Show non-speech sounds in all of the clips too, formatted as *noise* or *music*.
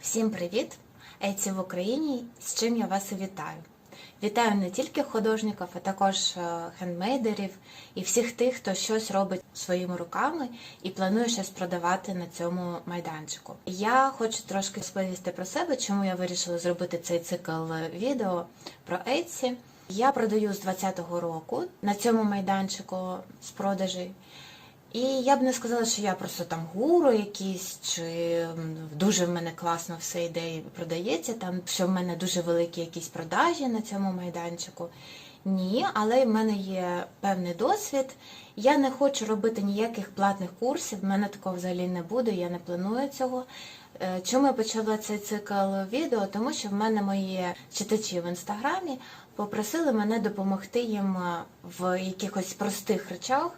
Всім привіт! Еці в Україні, з чим я вас і вітаю. Вітаю не тільки художників, а також е, хендмейдерів і всіх тих, хто щось робить своїми руками і планує щось продавати на цьому майданчику. Я хочу трошки розповісти про себе, чому я вирішила зробити цей цикл відео про Etsy. Я продаю з 2020 року на цьому майданчику з продажі. І я б не сказала, що я просто там гуру якийсь, чи дуже в мене класно все йде і продається, там, що в мене дуже великі якісь продажі на цьому майданчику. Ні, але в мене є певний досвід. Я не хочу робити ніяких платних курсів, в мене такого взагалі не буде, я не планую цього. Е, Чому я почала цей цикл відео? Тому що в мене мої читачі в інстаграмі попросили мене допомогти їм е, в якихось простих речах,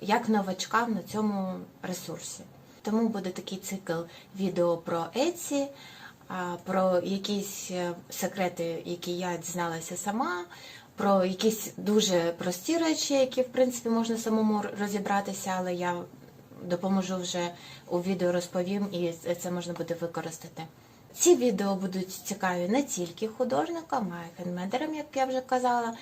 як новачкам на цьому ресурсі. Тому буде такий цикл відео про Etsy, про якісь е, секрети, які я дізналася сама, про якісь дуже прості речі, які в принципі можна самому розібратися, але я допоможу вже у відео розповім і це можна буде використати. Ці відео будуть цікаві не тільки художникам, а й хендмейдерам, як я вже казала.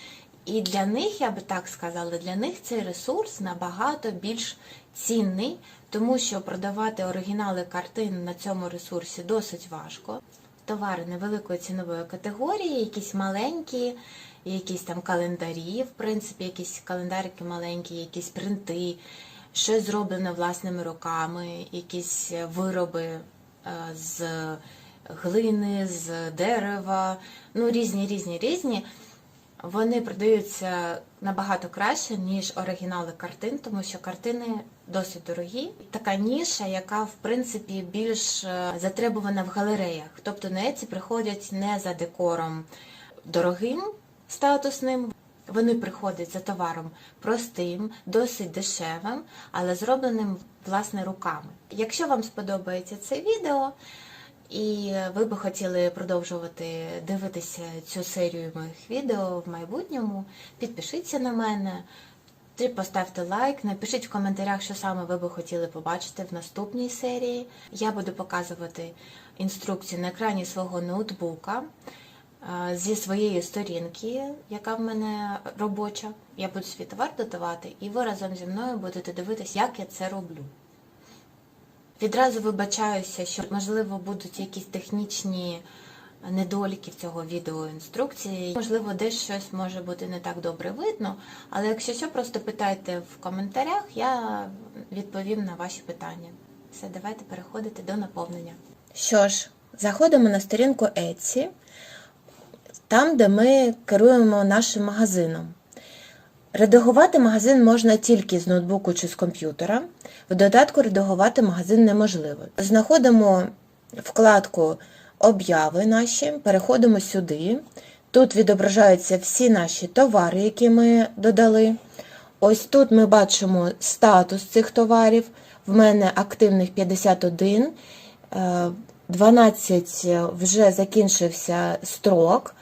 І для них, я би так сказала, для них цей ресурс набагато більш цінний, тому що продавати оригінали картин на цьому ресурсі досить важко. Товари невеликої цінової категорії, якісь маленькі, якісь там календарі, в принципі, якісь календарики маленькі, якісь принти, щось зроблене власними руками, якісь вироби е, з глини, з дерева, ну різні, різні, різні. Вони продаються набагато краще, ніж оригінали картин, тому що картини досить дорогі. Така ніша, яка в принципі більш е, затребувана в галереях. Тобто на Еці приходять не за декором дорогим, статусним. Вони приходять за товаром простим, досить дешевим, але зробленим власне руками. Якщо вам сподобається це відео, і ви би хотіли продовжувати дивитися цю серію моїх відео в майбутньому, підпишіться на мене, поставте лайк, напишіть в коментарях, що саме ви би хотіли побачити в наступній серії. Я буду показувати інструкцію на екрані свого ноутбука зі своєї сторінки, яка в мене робоча. Я буду свій товар додавати, і ви разом зі мною будете дивитися, як я це роблю. Відразу вибачаюся, що можливо будуть якісь технічні недоліки в цього відеоінструкції. Можливо, десь щось може бути не так добре видно, але якщо що, просто питайте в коментарях, я відповім на ваші питання. Все, давайте переходити до наповнення. Що ж, заходимо на сторінку Etsy, там, де ми керуємо нашим магазином. Редагувати магазин можна тільки з ноутбуку чи з комп'ютера. В додатку редагувати магазин неможливо. Знаходимо вкладку Обяви наші, переходимо сюди. Тут відображаються всі наші товари, які ми додали. Ось тут ми бачимо статус цих товарів. В мене активних 51, е, 12 вже закінчився строк.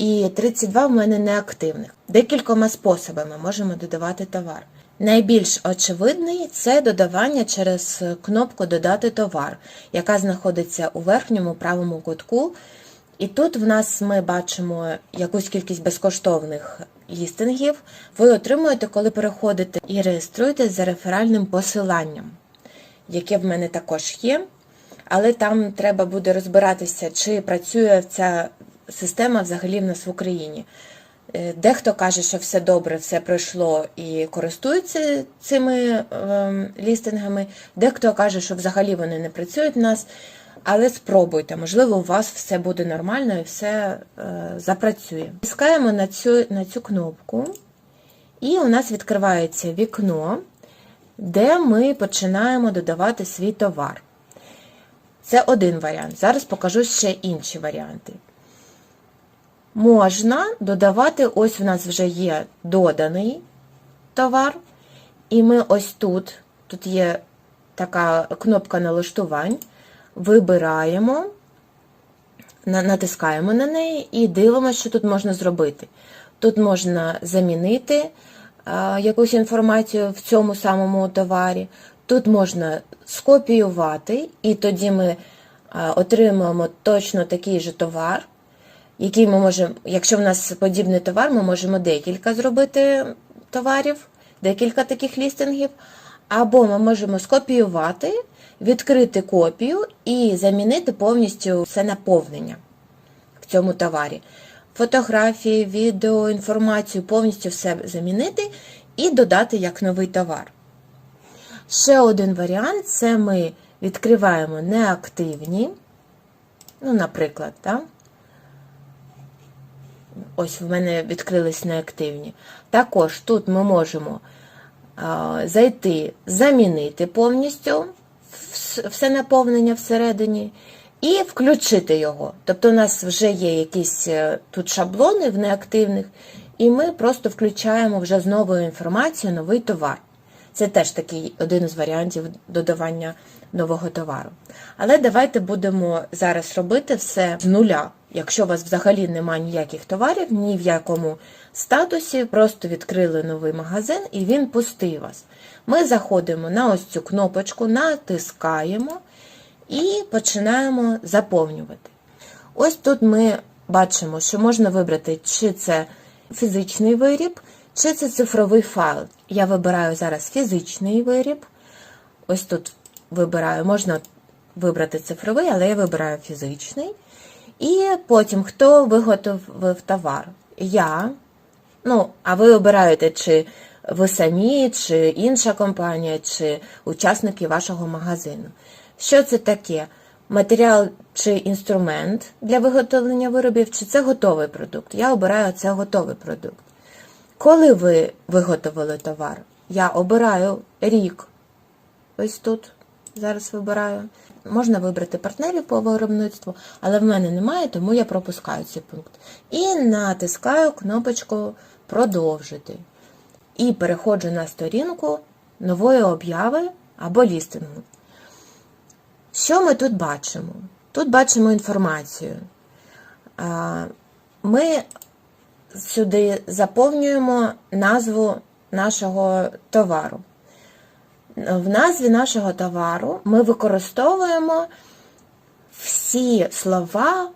І 32 в мене неактивних. Декількома способами можемо додавати товар. Найбільш очевидний це додавання через кнопку Додати товар, яка знаходиться у верхньому правому кутку. І тут в нас ми бачимо якусь кількість безкоштовних лістингів. Ви отримуєте, коли переходите і реєструєтесь за реферальним посиланням, яке в мене також є. Але там треба буде розбиратися, чи працює ця система взагалі в нас в Україні. Е, Дехто каже, що все добре, все пройшло і користуються цими е, лістингами, дехто каже, що взагалі вони не працюють в нас. Але спробуйте, можливо, у вас все буде нормально і все е, запрацює. Тискаємо на цю, на цю кнопку, і у нас відкривається вікно, де ми починаємо додавати свій товар. Це один варіант. Зараз покажу ще інші варіанти. Можна додавати, ось у нас вже є доданий товар, і ми ось тут, тут є така кнопка налаштувань, вибираємо, натискаємо на неї і дивимося, що тут можна зробити. Тут можна замінити а, якусь інформацію в цьому самому товарі. Тут можна скопіювати, і тоді ми е, отримуємо точно такий же товар, який ми можемо, якщо в нас подібний товар, ми можемо декілька зробити товарів, декілька таких лістингів, або ми можемо скопіювати, відкрити копію і замінити повністю все наповнення в цьому товарі. Фотографії, відео, інформацію, повністю все замінити і додати як новий товар. Ще один варіант це ми відкриваємо неактивні. Ну, наприклад, так? Ось в мене відкрились неактивні. Також тут ми можемо зайти, замінити повністю все наповнення всередині і включити його. Тобто у нас вже є якісь е, тут шаблони в неактивних, і ми просто включаємо вже з новою інформацією новий товар. Це теж такий один із варіантів додавання нового товару. Але давайте будемо зараз робити все з нуля. Якщо у вас взагалі немає ніяких товарів, ні в якому статусі, просто відкрили новий магазин і він пустий вас. Ми заходимо на ось цю кнопочку, натискаємо і починаємо заповнювати. Ось тут ми бачимо, що можна вибрати, чи це фізичний виріб, чи це цифровий файл. Я вибираю зараз фізичний виріб. Ось тут вибираю, можна вибрати цифровий, але я вибираю фізичний. І потім, хто виготовив товар? Я. Ну, а ви обираєте, чи ви самі, чи інша компанія, чи учасники вашого магазину. Що це таке? Матеріал чи інструмент для виготовлення виробів, чи це готовий продукт? Я обираю це готовий продукт. Коли ви виготовили товар, я обираю рік. Ось тут зараз вибираю. Можна вибрати партнерів по виробництву, але в мене немає, тому я пропускаю цей пункт. І натискаю кнопочку Продовжити. І переходжу на сторінку нової обяви або лістингу. Що ми тут бачимо? Тут бачимо інформацію. Ми сюди заповнюємо назву нашого товару. В назві нашого товару ми використовуємо всі слова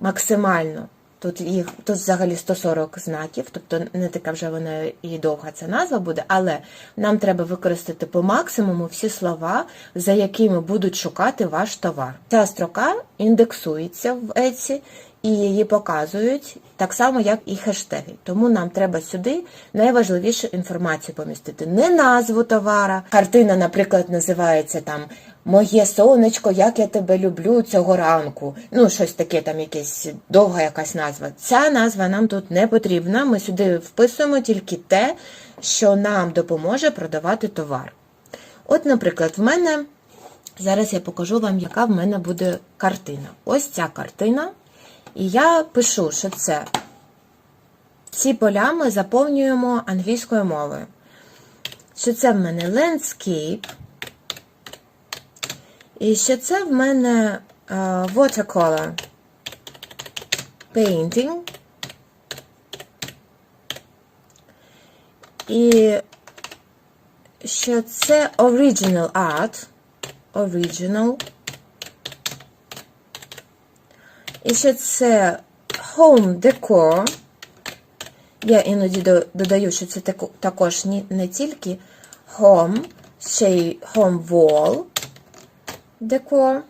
максимально. Тут їх тут взагалі 140 знаків, тобто не така вже вона і довга ця назва буде, але нам треба використати по максимуму всі слова, за якими будуть шукати ваш товар. Ця строка індексується в Etsy і її показують так само, як і хештеги. Тому нам треба сюди найважливішу інформацію помістити. Не назву товара. Картина, наприклад, називається там Моє сонечко, як я тебе люблю цього ранку. Ну, щось таке, там якесь довга якась назва. Ця назва нам тут не потрібна. Ми сюди вписуємо тільки те, що нам допоможе продавати товар. От, наприклад, в мене зараз я покажу вам, яка в мене буде картина. Ось ця картина. І я пишу, що це ці поля ми заповнюємо англійською мовою. Що це в мене landscape. І ще це в мене uh, watercolor painting. І що це original art. Original. І ще це home decor. Я іноді додаю, що це також не тільки home, ще й home wall decor.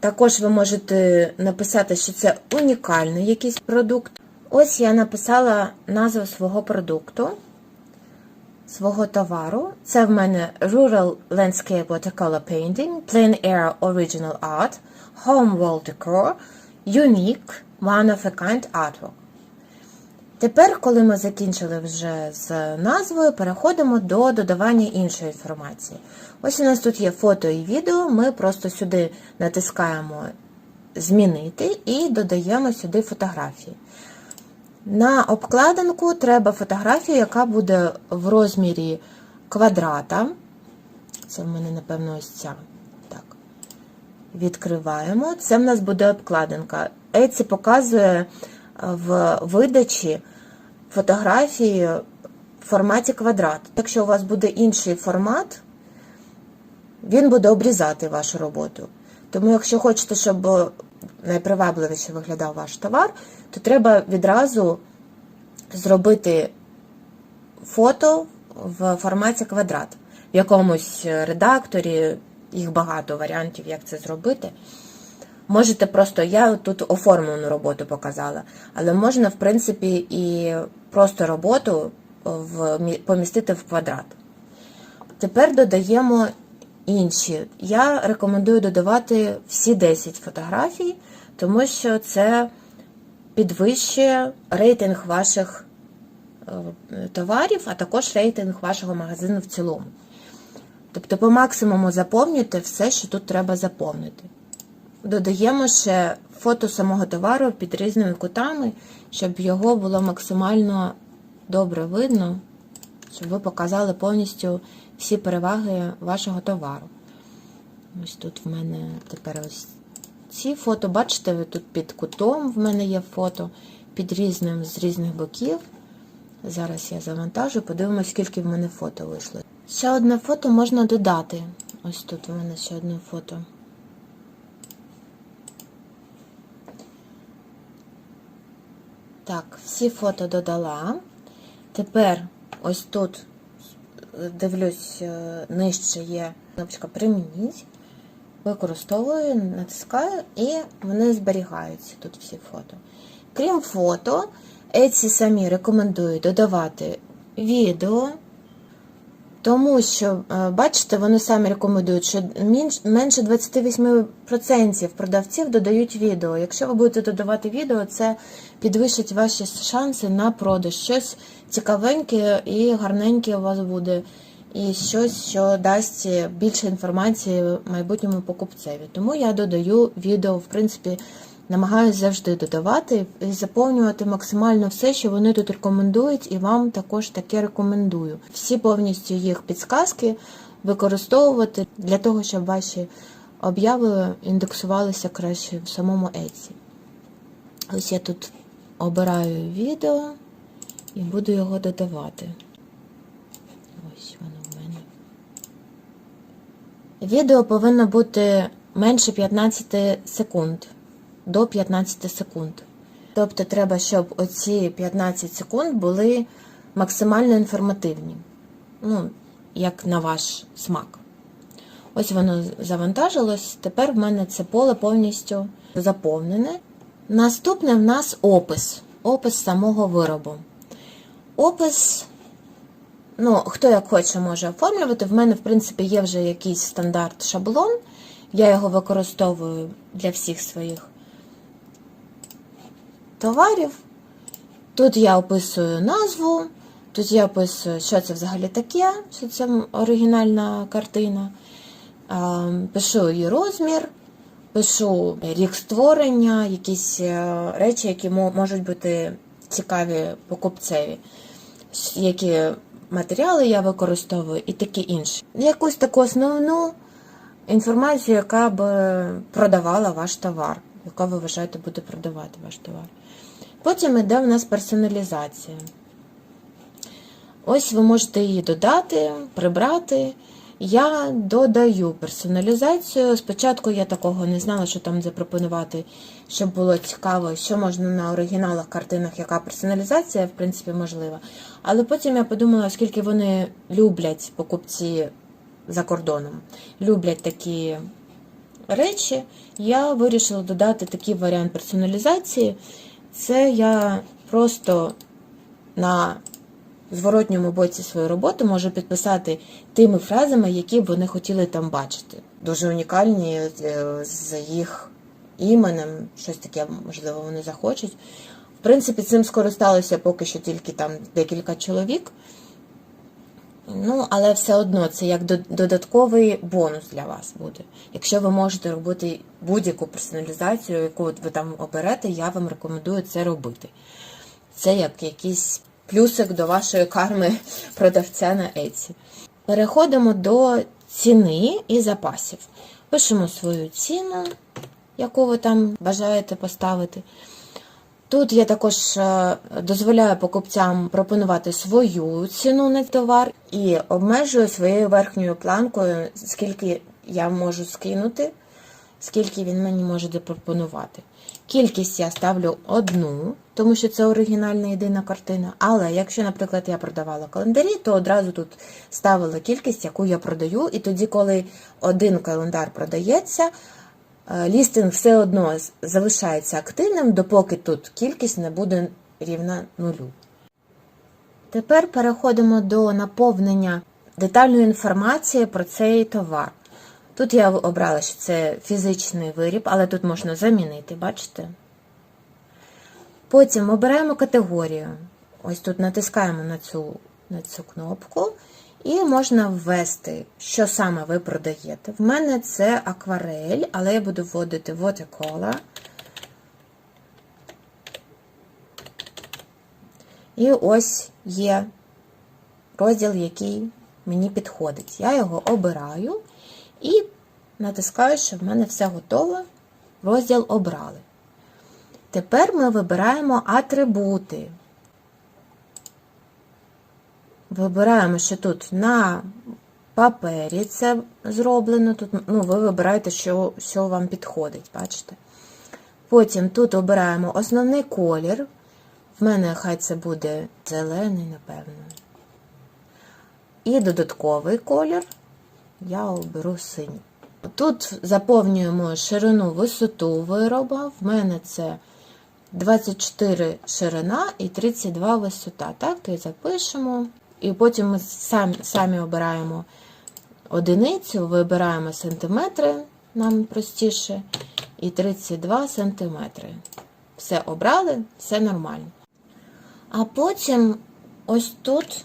Також ви можете написати, що це унікальний якийсь продукт. Ось я написала назву свого продукту, свого товару. Це в мене Rural Landscape Watercolor Painting, Plain Air Original Art, Home Wall Decor, Unique, One of a Kind Artwork. Тепер, коли ми закінчили вже з назвою, переходимо до додавання іншої інформації. Ось у нас тут є фото і відео, ми просто сюди натискаємо Змінити і додаємо сюди фотографії. На обкладинку треба фотографію, яка буде в розмірі квадрата. Це в мене, напевно, ось ця. Так. Відкриваємо. Це в нас буде обкладинка. Etsy показує в видачі фотографії в форматі квадрат. Якщо у вас буде інший формат, він буде обрізати вашу роботу. Тому, якщо хочете, щоб найпривабливіше виглядав ваш товар, то треба відразу зробити фото в форматі квадрат. В якомусь редакторі, їх багато варіантів, як це зробити. Можете просто, я тут оформлену роботу показала, але можна, в принципі, і просто роботу в, помістити в квадрат. Тепер додаємо інші. Я рекомендую додавати всі 10 фотографій, тому що це підвищує рейтинг ваших е, товарів, а також рейтинг вашого магазину в цілому. Тобто по максимуму заповнюйте все, що тут треба заповнити. Додаємо ще фото самого товару під різними кутами, щоб його було максимально добре видно, щоб ви показали повністю всі переваги вашого товару. Ось тут в мене тепер ось ці фото. Бачите, ви тут під кутом в мене є фото, під різним з різних боків. Зараз я завантажу, подивимось, скільки в мене фото вийшло. Ще одне фото можна додати. Ось тут у мене ще одне фото. Так, всі фото додала. Тепер ось тут дивлюсь, е, нижче є кнопочка Примініть. Використовую, натискаю і вони зберігаються тут всі фото. Крім фото, ці самі рекомендую додавати відео, тому що, е, бачите, вони самі рекомендують, що менше 28% продавців додають відео. Якщо ви будете додавати відео, це підвищить ваші шанси на продаж. Щось цікавеньке і гарненьке у вас буде, і щось, що дасть більше інформації майбутньому покупцеві. Тому я додаю відео, в принципі, намагаюся завжди додавати і заповнювати максимально все, що вони тут рекомендують, і вам також таке рекомендую. Всі повністю їх підсказки використовувати для того, щоб ваші обяви індексувалися краще в самому Etsy. Ось я тут обираю відео і буду його додавати. Ось воно в мене. Відео повинно бути менше 15 секунд. До 15 секунд. Тобто треба, щоб оці 15 секунд були максимально інформативні. Ну, як на ваш смак. Ось воно завантажилось. Тепер в мене це поле повністю заповнене. Наступне в нас опис. Опис самого виробу. Опис, ну, хто як хоче може оформлювати. В мене, в принципі, є вже якийсь стандарт шаблон. Я його використовую для всіх своїх товарів. Тут я описую назву, тут я описую, що це взагалі таке, що це оригінальна картина. Пишу її розмір, пишу рік створення, якісь е, речі, які можуть бути цікаві покупцеві, які матеріали я використовую і такі інші. Якусь таку основну інформацію, яка б продавала ваш товар, яка ви вважаєте буде продавати ваш товар. Потім йде в нас персоналізація. Ось ви можете її додати, прибрати. Я додаю персоналізацію. Спочатку я такого не знала, що там запропонувати, щоб було цікаво, що можна на оригіналах картинах, яка персоналізація, в принципі, можлива. Але потім я подумала, оскільки вони люблять покупці за кордоном, люблять такі речі, я вирішила додати такий варіант персоналізації. Це я просто на зворотньому боці своєї роботи можу підписати тими фразами, які б вони хотіли там бачити. Дуже унікальні е, з їх іменем, щось таке, можливо, вони захочуть. В принципі, цим скористалося поки що тільки там декілька чоловік. Ну, але все одно це як додатковий бонус для вас буде. Якщо ви можете робити будь-яку персоналізацію, яку ви там оберете, я вам рекомендую це робити. Це як якийсь плюсик до вашої карми *laughs* продавця на Etsy. Переходимо до ціни і запасів. Пишемо свою ціну, яку ви там бажаєте поставити. Тут я також е, дозволяю покупцям пропонувати свою ціну на товар і обмежую своєю верхньою планкою, скільки я можу скинути, скільки він мені може запропонувати. Кількість я ставлю одну, тому що це оригінальна єдина картина. Але якщо, наприклад, я продавала календарі, то одразу тут ставила кількість, яку я продаю, і тоді, коли один календар продається, лістинг все одно залишається активним, допоки тут кількість не буде рівна нулю. Тепер переходимо до наповнення детальної інформації про цей товар. Тут я обрала, що це фізичний виріб, але тут можна замінити, бачите? Потім обираємо категорію. Ось тут натискаємо на цю, на цю кнопку, і можна ввести, що саме ви продаєте. В мене це акварель, але я буду вводити watercolor. І ось є розділ, який мені підходить. Я його обираю і натискаю, що в мене все готове. Розділ обрали. Тепер ми вибираємо атрибути. Вибираємо, що тут на папері це зроблено. Тут ну, ви вибираєте, що, що вам підходить, бачите? Потім тут обираємо основний колір. В мене хай це буде зелений, напевно. І додатковий колір я оберу синій. Тут заповнюємо ширину висоту вироба. В мене це 24 ширина і 32 висота. Так, то і запишемо. І потім ми самі, самі обираємо одиницю, вибираємо сантиметри, нам простіше, і 32 сантиметри. Все обрали, все нормально. А потім ось тут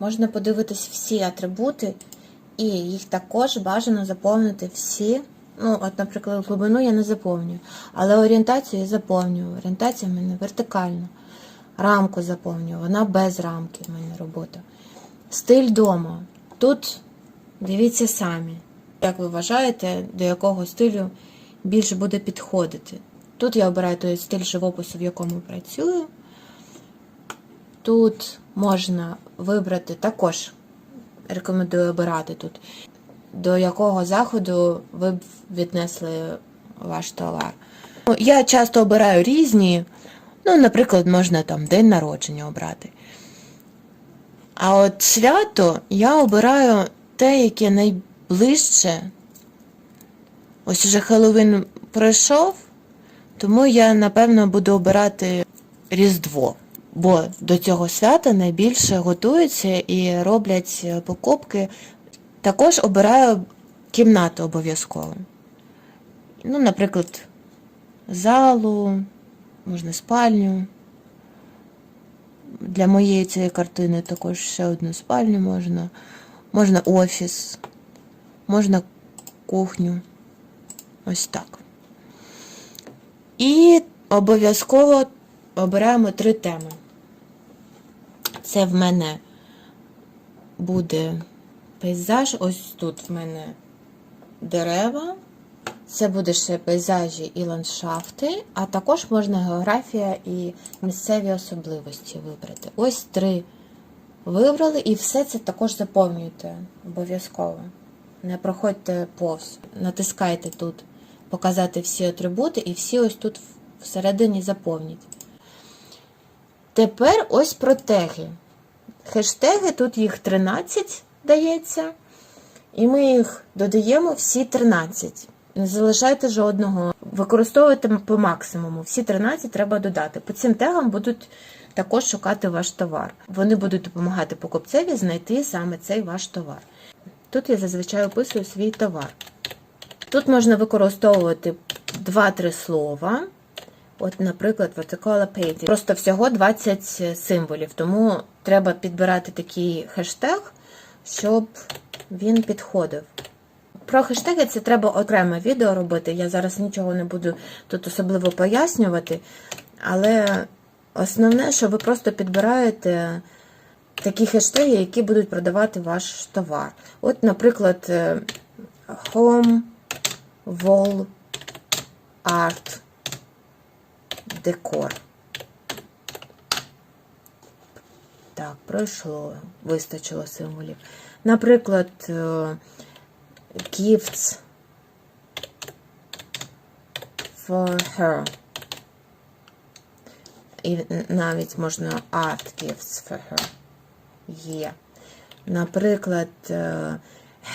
можна подивитись всі атрибути, і їх також бажано заповнити всі. Ну, от, наприклад, глибину я не заповнюю, але орієнтацію я заповнюю. Орієнтація в мене вертикальна. Рамку заповнюю, вона без рамки в мене робота. Стиль дому. Тут дивіться самі, як ви вважаєте, до якого стилю більше буде підходити. Тут я обираю той стиль живопису, в якому працюю. Тут можна вибрати також, рекомендую обирати тут, до якого заходу ви б віднесли ваш товар. Ну, Я часто обираю різні, ну, наприклад, можна там день народження обрати. А от свято я обираю те, яке найближче. Ось уже Хеллоуін пройшов, тому я, напевно, буду обирати Різдво. Бо до цього свята найбільше готуються і роблять покупки. Також обираю кімнату обов'язково. Ну, наприклад, залу, можна спальню. Для моєї цієї картини також ще одну спальню можна. Можна офіс, можна кухню. Ось так. І обов'язково обираємо три теми. Це в мене буде пейзаж. Ось тут в мене дерева. Це буде ще пейзажі і ландшафти, а також можна географія і місцеві особливості вибрати. Ось три вибрали, і все це також заповнюйте обов'язково. Не проходьте повз. Натискайте тут показати всі атрибути, і всі ось тут всередині заповніть. Тепер ось про теги. Хештеги, тут їх 13 дається, і ми їх додаємо всі 13. Не залишайте жодного. Використовуйте по максимуму. Всі 13 треба додати. По цим тегам будуть також шукати ваш товар. Вони будуть допомагати покупцеві знайти саме цей ваш товар. Тут я зазвичай описую свій товар. Тут можна використовувати 2-3 слова. От, наприклад, Vertical Painting. Просто всього 20 символів, тому треба підбирати такий хештег, щоб він підходив. Про хештеги це треба окреме відео робити. Я зараз нічого не буду тут особливо пояснювати. Але основне, що ви просто підбираєте такі хештеги, які будуть продавати ваш товар. От, наприклад, е, Home, Wall, Art, Декор. Так, пройшло, вистачило символів. Наприклад, е, gifts for her. І навіть можна art gifts for her. Є. Наприклад, е,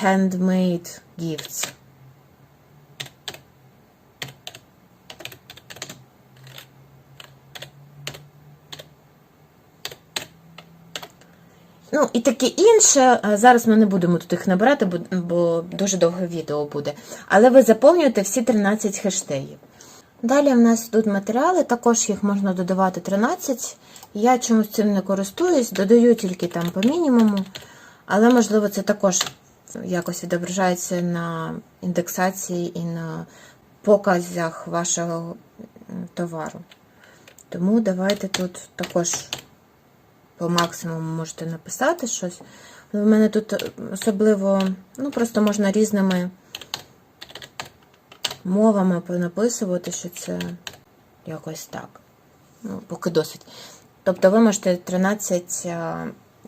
handmade gifts. Ну, і таке інше. Зараз ми не будемо тут їх набирати, бо, дуже довге відео буде. Але ви заповнюєте всі 13 хештегів. Далі в нас тут матеріали, також їх можна додавати 13. Я чомусь цим не користуюсь, додаю тільки там по мінімуму. Але, можливо, це також якось відображається на індексації і на показах вашого товару. Тому давайте тут також по максимуму можете написати щось. Але в мене тут е, особливо, ну просто можна різними мовами понаписувати, що це якось так. Ну, поки досить. Тобто ви можете 13 е,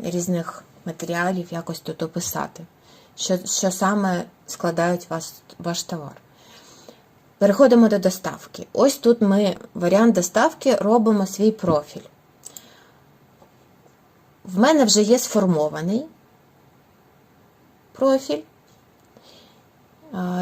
різних матеріалів якось тут описати, що, що саме складають вас, ваш товар. Переходимо до доставки. Ось тут ми варіант доставки робимо свій профіль. В мене вже є сформований профіль.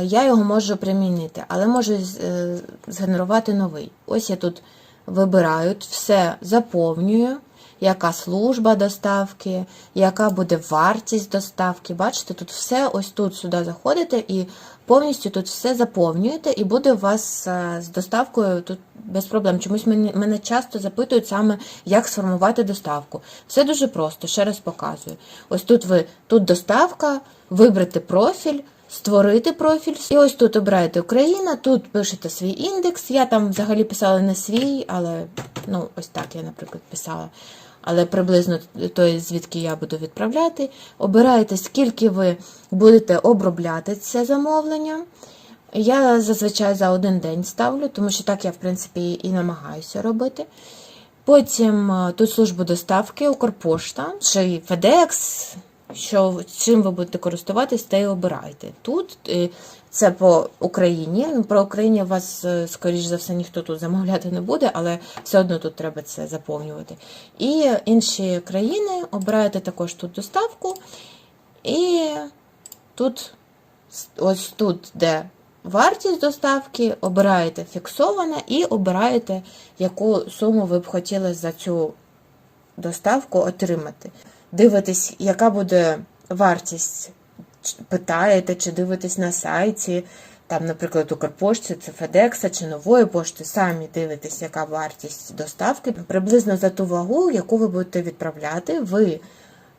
Я його можу примінити, але можу е, згенерувати новий. Ось я тут вибираю, все заповнюю, яка служба доставки, яка буде вартість доставки. Бачите, тут все ось тут сюди заходите і повністю тут все заповнюєте, і буде у вас е, з доставкою тут без проблем. Чомусь мене, часто запитують саме, як сформувати доставку. Все дуже просто, ще раз показую. Ось тут ви тут доставка, вибрати профіль. Створити профіль, і ось тут обираєте Україна, тут пишете свій індекс. Я там взагалі писала не свій, але ну ось так я, наприклад, писала. Але приблизно той, звідки я буду відправляти. Обираєте, скільки ви будете обробляти це замовлення. Я зазвичай за один день ставлю, тому що так я, в принципі, і намагаюся робити. Потім е, тут службу доставки, Укрпошта, ще й FedEx, що чим ви будете користуватись, те й обирайте. Тут е, це по Україні. Ну, Про Україні вас, е, скоріш за все, ніхто тут замовляти не буде, але все одно тут треба це заповнювати. І інші країни обираєте також тут доставку. І тут, ось тут, де вартість доставки, обираєте фіксоване і обираєте, яку суму ви б хотіли за цю доставку отримати. Дивитесь, яка буде вартість, питаєте, чи дивитесь на сайті, там, наприклад, Укрпошті, це FedEx чи нової пошти, самі дивитесь, яка вартість доставки. Приблизно за ту вагу, яку ви будете відправляти, ви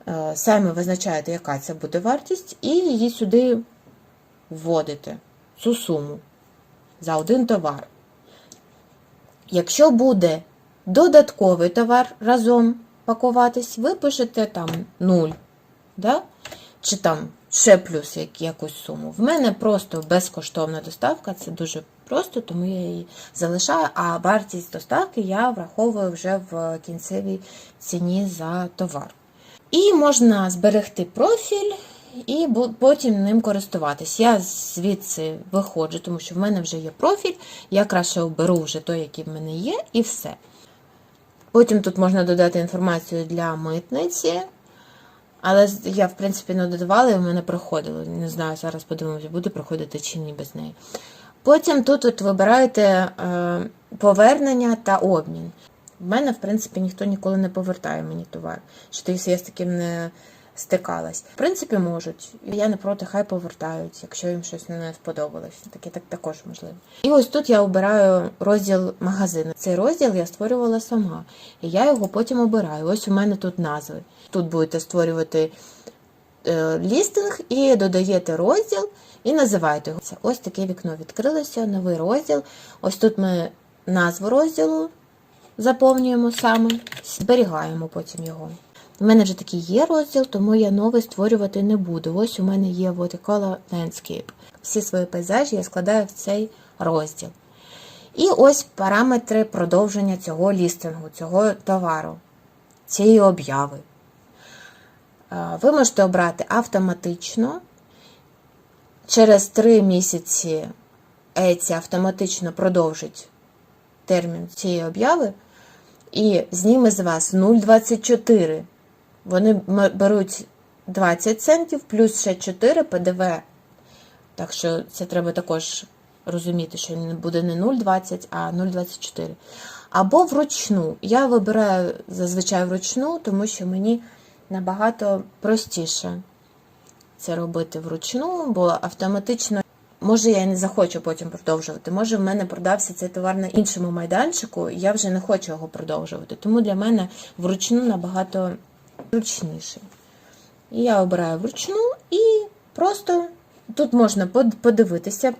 е, самі визначаєте, яка це буде вартість, і її сюди вводите, цю суму за один товар. Якщо буде додатковий товар разом пакуватись, ви пишете там 0, да? чи там ще плюс як- якусь суму. В мене просто безкоштовна доставка, це дуже просто, тому я її залишаю, а вартість доставки я враховую вже в кінцевій ціні за товар. І можна зберегти профіль і потім ним користуватись. Я звідси виходжу, тому що в мене вже є профіль, я краще оберу вже той, який в мене є, і все. Потім тут можна додати інформацію для митниці. Але я, в принципі, не додавала, і в мене проходило. Не знаю, зараз подивимося, буде проходити чи ні без неї. Потім тут от вибираєте е, повернення та обмін. В мене, в принципі, ніхто ніколи не повертає мені товар. Що я з таким не стикалась. В принципі, можуть. Я не проти, хай повертають, якщо їм щось не сподобалось. Таке так також можливо. І ось тут я обираю розділ магазину. Цей розділ я створювала сама. І я його потім обираю. Ось у мене тут назви. Тут будете створювати е, лістинг і додаєте розділ і називаєте його. Ось таке вікно відкрилося, новий розділ. Ось тут ми назву розділу заповнюємо саме, зберігаємо потім його. У мене вже такий є розділ, тому я новий створювати не буду. Ось у мене є Watercolor Landscape. Всі свої пейзажі я складаю в цей розділ. І ось параметри продовження цього лістингу, цього товару, цієї обяви. Ви можете обрати автоматично, через 3 місяці Еці автоматично продовжить термін цієї обяви і зніме з вас 0,24. Вони беруть 20 центів плюс ще 4 ПДВ. Так що це треба також розуміти, що буде не 0,20, а 0,24. Або вручну. Я вибираю зазвичай вручну, тому що мені набагато простіше це робити вручну, бо автоматично, може, я не захочу потім продовжувати. Може, в мене продався цей товар на іншому майданчику, і я вже не хочу його продовжувати. Тому для мене вручну набагато зручніше. І я обираю вручну і просто тут можна подивитися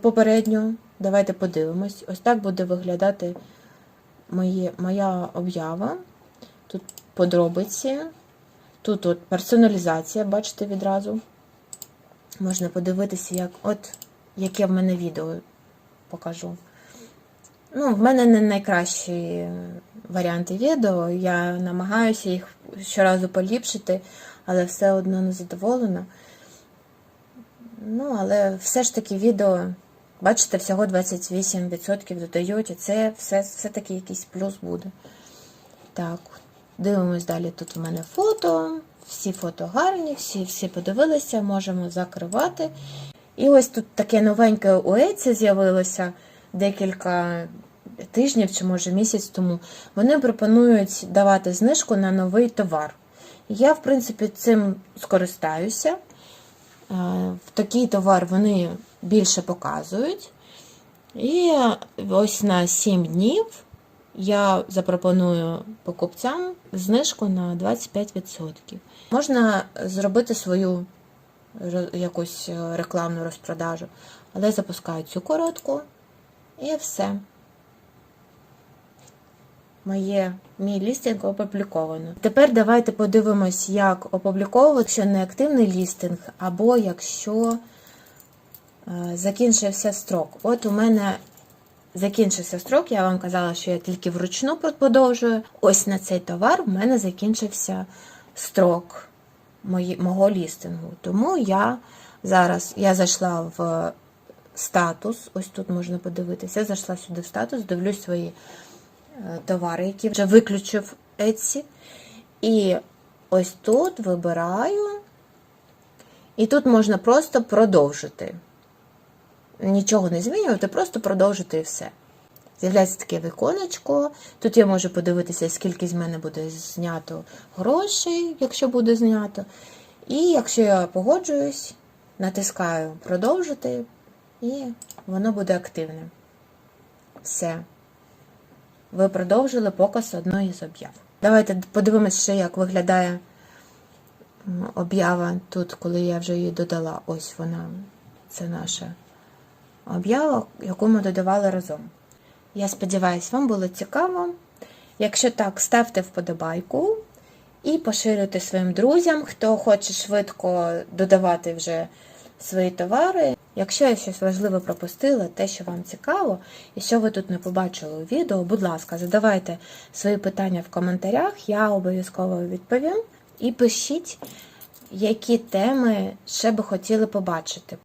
попередньо. Давайте подивимось. Ось так буде виглядати моє, моя об'ява. Тут подробиці. Тут от персоналізація, бачите відразу. Можна подивитися, як от яке в мене відео покажу. Ну, в мене не найкращі варіанти відео. Я намагаюся їх щоразу поліпшити, але все одно не задоволена. Ну, але все ж таки відео, бачите, всього 28% додають, і це все, все-таки якийсь плюс буде. Так, дивимось далі. Тут у мене фото. Всі фото гарні, всі, всі подивилися, можемо закривати. І ось тут таке новеньке у з'явилося декілька тижнів чи може місяць тому. Вони пропонують давати знижку на новий товар. Я, в принципі, цим скористаюся. Е, В такий товар вони більше показують. І ось на 7 днів я запропоную покупцям знижку на 25%. Можна зробити свою якусь е, рекламну розпродажу, але запускаю цю коротку і все. Моє, мій лістинг опубліковано. Тепер давайте подивимось, як опубліковувати, якщо не активний лістинг, або якщо е, закінчився строк. От у мене закінчився строк, я вам казала, що я тільки вручну подовжую. Ось на цей товар в мене закінчився строк мої, мого лістингу. Тому я зараз я зайшла в статус, ось тут можна подивитися. Я зайшла сюди в статус, дивлюсь свої товари, які вже виключив Etsy. І ось тут вибираю. І тут можна просто продовжити. Нічого не змінювати, просто продовжити і все. З'являється таке віконечко. Тут я можу подивитися, скільки з мене буде знято грошей, якщо буде знято. І якщо я погоджуюсь, натискаю продовжити, і воно буде активне. Все. Ви продовжили показ одної з об'яв. Давайте подивимося ще, як виглядає об'ява тут, коли я вже її додала. Ось вона. Це наша об'ява, яку ми додавали разом. Я сподіваюся, вам було цікаво. Якщо так, ставте вподобайку і поширюйте своїм друзям, хто хоче швидко додавати вже свої товари. Якщо я щось важливе пропустила, те, що вам цікаво, і що ви тут не побачили у відео, будь ласка, задавайте свої питання в коментарях, я обов'язково відповім. І пишіть, які теми ще би хотіли побачити.